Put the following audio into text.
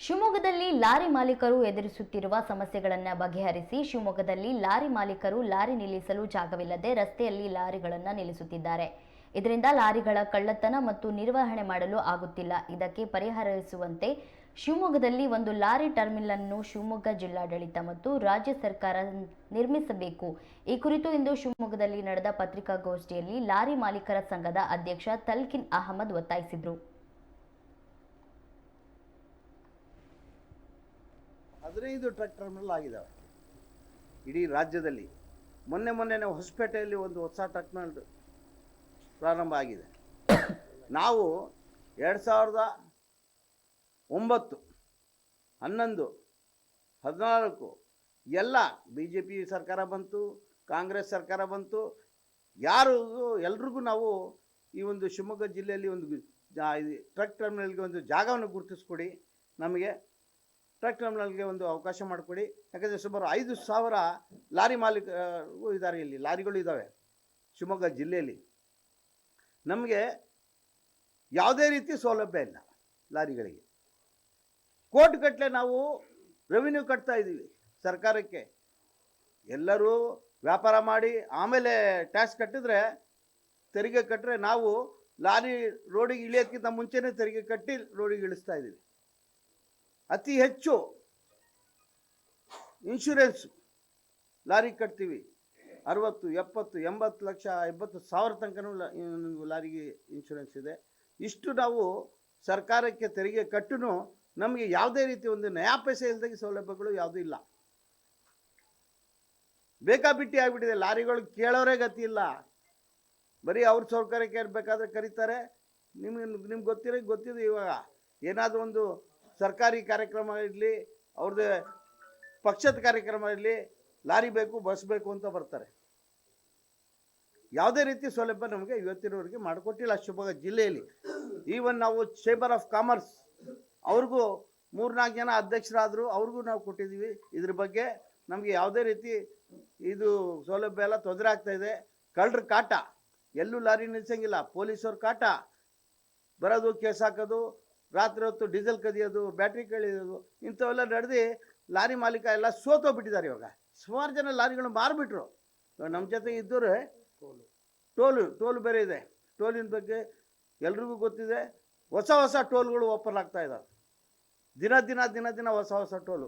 ಶಿವಮೊಗ್ಗದಲ್ಲಿ ಲಾರಿ ಮಾಲೀಕರು ಎದುರಿಸುತ್ತಿರುವ ಸಮಸ್ಯೆಗಳನ್ನು ಬಗೆಹರಿಸಿ ಶಿವಮೊಗ್ಗದಲ್ಲಿ ಲಾರಿ ಮಾಲೀಕರು ಲಾರಿ ನಿಲ್ಲಿಸಲು ಜಾಗವಿಲ್ಲದೆ ರಸ್ತೆಯಲ್ಲಿ ಲಾರಿಗಳನ್ನು ನಿಲ್ಲಿಸುತ್ತಿದ್ದಾರೆ. ಇದರಿಂದ ಲಾರಿಗಳ ಕಳ್ಳತನ ಮತ್ತು ನಿರ್ವಹಣೆ ಮಾಡಲು ಆಗುತ್ತಿಲ್ಲ. ಇದಕ್ಕೆ ಪರಿಹರಿಸುವಂತೆ ಶಿವಮೊಗ್ಗದಲ್ಲಿ ಒಂದು ಲಾರಿ ಟರ್ಮಿನಲ್ ಅನ್ನು ಶಿವಮೊಗ್ಗ ಜಿಲ್ಲಾಡಳಿತ ಮತ್ತು ರಾಜ್ಯ ಸರ್ಕಾರ ನಿರ್ಮಿಸಬೇಕು. ಈ ಕುರಿತು ಇಂದು ಶಿವಮೊಗ್ಗದಲ್ಲಿ ನಡೆದ ಪತ್ರಿಕಾಗೋಷ್ಠಿಯಲ್ಲಿ ಲಾರಿ ಮಾಲೀಕರ ಸಂಘದ ಅಧ್ಯಕ್ಷ ತಲ್ಕಿನ್ ಅಹಮದ್ ಒತ್ತಾಯಿಸಿದರು. ಹದಿನೈದು ಟ್ರಕ್ ಟರ್ಮಿನಲ್ ಆಗಿದ್ದಾವೆ ಇಡೀ ರಾಜ್ಯದಲ್ಲಿ. ಮೊನ್ನೆ ಮೊನ್ನೆ ಹೊಸಪೇಟೆಯಲ್ಲಿ ಒಂದು ಹೊಸ ಟರ್ಮಿನಲ್ ಪ್ರಾರಂಭ ಆಗಿದೆ. ನಾವು ಎರಡು ಸಾವಿರದ ಒಂಬತ್ತು, ಹನ್ನೊಂದು, ಹದಿನಾಲ್ಕು ಎಲ್ಲ ಬಿ ಜೆ ಪಿ ಸರ್ಕಾರ ಬಂತು, ಕಾಂಗ್ರೆಸ್ ಸರ್ಕಾರ ಬಂತು. ಯಾರಿಗೂ, ಎಲ್ರಿಗೂ ನಾವು ಈ ಒಂದು ಶಿವಮೊಗ್ಗ ಜಿಲ್ಲೆಯಲ್ಲಿ ಒಂದು ಟ್ರಕ್ ಟರ್ಮಿನಲ್ಗೆ ಒಂದು ಜಾಗವನ್ನು ಗುರುತಿಸ್ಕೊಡಿ. ನಮಗೆ ಟ್ರಕ್ ಟರ್ಮಿನಲ್ಗೆ ಒಂದು ಅವಕಾಶ ಮಾಡಿಕೊಡಿ. ಯಾಕಂದರೆ ಸುಮಾರು ಐದು ಸಾವಿರ ಲಾರಿ ಮಾಲೀಕರು ಇದ್ದಾರೆ ಇಲ್ಲಿ, ಲಾರಿಗಳು ಇದ್ದಾವೆ ಶಿವಮೊಗ್ಗ ಜಿಲ್ಲೆಯಲ್ಲಿ. ನಮಗೆ ಯಾವುದೇ ರೀತಿ ಸೌಲಭ್ಯ ಇಲ್ಲ ಲಾರಿಗಳಿಗೆ. ಕೋಟಿಗಟ್ಟಲೆ ನಾವು ರೆವಿನ್ಯೂ ಕಟ್ತಾ ಇದ್ದೀವಿ ಸರ್ಕಾರಕ್ಕೆ. ಎಲ್ಲರೂ ವ್ಯಾಪಾರ ಮಾಡಿ ಆಮೇಲೆ ಟ್ಯಾಕ್ಸ್ ಕಟ್ಟಿದ್ರೆ ತೆರಿಗೆ ಕಟ್ಟರೆ ನಾವು ಲಾರಿ ರೋಡಿಗೆ ಇಳಿಯೋದಕ್ಕಿಂತ ಮುಂಚೆನೇ ತೆರಿಗೆ ಕಟ್ಟಿ ರೋಡಿಗೆ ಇಳಿಸ್ತಾ ಇದ್ದೀವಿ. ಅತಿ ಹೆಚ್ಚು ಇನ್ಶೂರೆನ್ಸ್ ಲಾರಿ ಕಟ್ತೀವಿ. ಅರವತ್ತು, ಎಪ್ಪತ್ತು, ಎಂಬತ್ತು ಲಕ್ಷ, ಎಂಬತ್ತು ಸಾವಿರ ತನಕನೂ ಲಾರಿಗೆ ಇನ್ಶೂರೆನ್ಸ್ ಇದೆ. ಇಷ್ಟು ನಾವು ಸರ್ಕಾರಕ್ಕೆ ತೆರಿಗೆ ಕಟ್ಟೂ ನಮಗೆ ಯಾವುದೇ ರೀತಿ ಒಂದು ನಯಾ ಪೈಸೆ ಇಲ್ದಾಗೆ ಸೌಲಭ್ಯಗಳು ಯಾವುದೂ ಇಲ್ಲ. ಬೇಕಾಬಿಟ್ಟಿ ಆಗಿಬಿಟ್ಟಿದೆ. ಲಾರಿಗಳು ಕೇಳೋರೇ ಗತಿ ಇಲ್ಲ. ಬರೀ ಅವ್ರ ಸೌಕರ್ಯಕ್ಕೆ ಬೇಕಾದ್ರೆ ಕರೀತಾರೆ. ನಿಮಗೆ, ನಿಮ್ಗೆ ಗೊತ್ತಿರೋ ಗೊತ್ತಿದೆ ಇವಾಗ ಏನಾದರೂ ಒಂದು ಸರ್ಕಾರಿ ಕಾರ್ಯಕ್ರಮ ಇರಲಿ ಅವ್ರದ್ದೇ ಪಕ್ಷದ ಕಾರ್ಯಕ್ರಮ ಇರಲಿ, ಲಾರಿ ಬೇಕು, ಬಸ್ ಬೇಕು ಅಂತ ಬರ್ತಾರೆ. ಯಾವುದೇ ರೀತಿ ಸೌಲಭ್ಯ ನಮಗೆ ಇವತ್ತಿನವರೆಗೆ ಮಾಡಿಕೊಟ್ಟಿಲ್ಲ ಶಿವಮೊಗ್ಗ ಜಿಲ್ಲೆಯಲ್ಲಿ. ಈವನ್ ನಾವು ಚೇಂಬರ್ ಆಫ್ ಕಾಮರ್ಸ್ ಅವ್ರಿಗೂ ಮೂರ್ನಾಲ್ಕು ಜನ ಅಧ್ಯಕ್ಷರಾದರು, ಅವ್ರಿಗೂ ನಾವು ಕೊಟ್ಟಿದ್ದೀವಿ. ಇದ್ರ ಬಗ್ಗೆ ನಮಗೆ ಯಾವುದೇ ರೀತಿ ಇದು ಸೌಲಭ್ಯ ಎಲ್ಲ ತೊಂದರೆ ಆಗ್ತಾ ಇದೆ. ಕಳ್ಳರ ಕಾಟ, ಎಲ್ಲೂ ಲಾರಿ ನಿಲ್ಸಂಗಿಲ್ಲ, ಪೊಲೀಸವ್ರ ಕಾಟ. ಬರೋದು ಕೇಸ್ ಹಾಕೋದು ರಾತ್ರಿ ಹೊತ್ತು ಡೀಸೆಲ್ ಕದಿಯೋದು ಬ್ಯಾಟ್ರಿ ಕಳಿಯೋದು ಇಂಥವೆಲ್ಲ ನಡೆದು ಲಾರಿ ಮಾಲೀಕ ಎಲ್ಲ ಸೋತೋಗ್ಬಿಟ್ಟಿದ್ದಾರೆ ಇವಾಗ. ಸುಮಾರು ಜನ ಲಾರಿಗಳು ಮಾರಿಬಿಟ್ರು. ನಮ್ಮ ಜೊತೆ ಇದ್ದವ್ರೆ ಟೋಲು. ಟೋಲ್ ಬೇರೆ ಇದೆ. ಟೋಲಿನ ಬಗ್ಗೆ ಎಲ್ರಿಗೂ ಗೊತ್ತಿದೆ. ಹೊಸ ಹೊಸ ಟೋಲ್ಗಳು ಓಪನ್ ಆಗ್ತಾ ಇದ್ದಾವೆ ದಿನ ದಿನ ದಿನ ದಿನ ಹೊಸ ಹೊಸ ಟೋಲು.